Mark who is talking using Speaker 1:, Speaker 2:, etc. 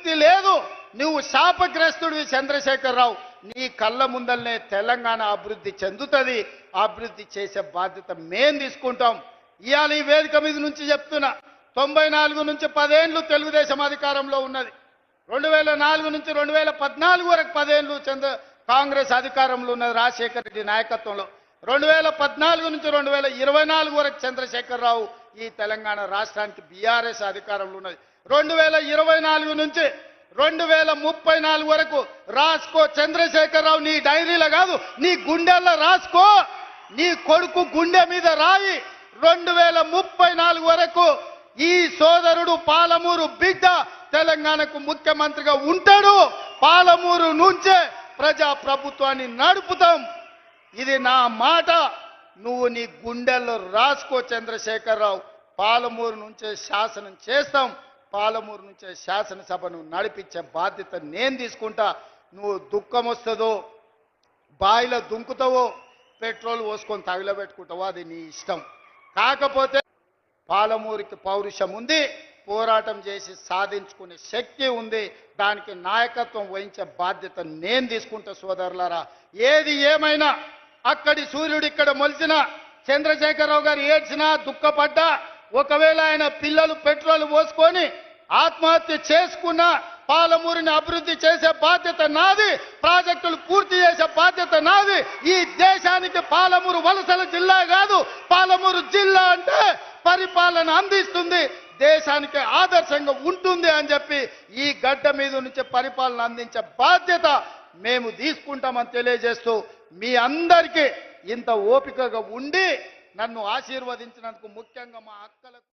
Speaker 1: అభివృద్ధి లేదు. నువ్వు శాపగ్రస్తుడివి చంద్రశేఖరరావు. నీ కళ్ళ ముందల్నే తెలంగాణ అభివృద్ధి చెందుతుంది. అభివృద్ధి చేసే బాధ్యత మేం తీసుకుంటాం. ఇవాళ ఈ వేదిక మీద నుంచి చెప్తున్నా. తొంభై నాలుగు నుంచి పదేండ్లు తెలుగుదేశం అధికారంలో ఉన్నది. రెండు వేల నాలుగు నుంచి రెండు వేల పద్నాలుగు వరకు పదేళ్ళు చంద్ర కాంగ్రెస్ అధికారంలో ఉన్నది రాజశేఖర రెడ్డి నాయకత్వంలో. రెండు వేల పద్నాలుగు నుంచి రెండు వేల ఇరవై నాలుగు వరకు చంద్రశేఖరరావు ఈ తెలంగాణ రాష్ట్రానికి బీఆర్ఎస్ అధికారంలో ఉన్నది. రెండు వేల ఇరవై నాలుగు నుంచి రెండు వేల ముప్పై నాలుగు వరకు రాసుకో చంద్రశేఖరరావు నీ డైరీలో కాదు నీ గుండెల్లో రాసుకో. నీ కొడుకు గుండె మీద రాయి. రెండు వేల ముప్పై నాలుగు వరకు ఈ సోదరుడు పాలమూరు బిడ్డ తెలంగాణకు ముఖ్యమంత్రిగా ఉంటాడు. పాలమూరు నుంచే ప్రజా ప్రభుత్వాన్ని నడుపుతాం. ఇది నా మాట. నువ్వు నీ గుండెల్లో రాసుకో చంద్రశేఖరరావు. పాలమూరు నుంచే శాసనం చేస్తాం. పాలమూరు నుంచే శాసనసభను నడిపించే బాధ్యత నేను తీసుకుంటా. నువ్వు దుఃఖం వస్తుందో బాయిలో దుంకుతావో పెట్రోల్ పోసుకొని తగిలబెట్టుకుంటావో అది నీ ఇష్టం. కాకపోతే పాలమూరికి పౌరుషం ఉంది. పోరాటం చేసి సాధించుకునే శక్తి ఉంది. దానికి నాయకత్వం వహించే బాధ్యత నేను తీసుకుంటా సోదరులారా. ఏది ఏమైనా అక్కడి సూర్యుడు ఇక్కడ మొలిచిన చంద్రశేఖరరావు గారు ఏడ్చినా దుఃఖపడ్డా ఒకవేళ ఆయన పిల్లలు పెట్రోల్ పోసుకొని ఆత్మహత్య చేసుకున్న పాలమూరిని అభివృద్ధి చేసే బాధ్యత నాది ప్రాజెక్టులు పూర్తి చేసే బాధ్యత నాది. ఈ దేశానికి పాలమూరు వలసల జిల్లా కాదు పాలమూరు జిల్లా అంటే పరిపాలన అందిస్తుంది దేశానికి ఆదర్శంగా ఉంటుంది అని చెప్పి ఈ గడ్డ మీద నుంచి పరిపాలన అందించే బాధ్యత మేము తీసుకుంటామని తెలియజేస్తూ మీ అందరికీ ఇంత ఓపికగా ఉండి నన్ను ఆశీర్వదించినందుకు ముఖ్యంగా మా అక్కలకు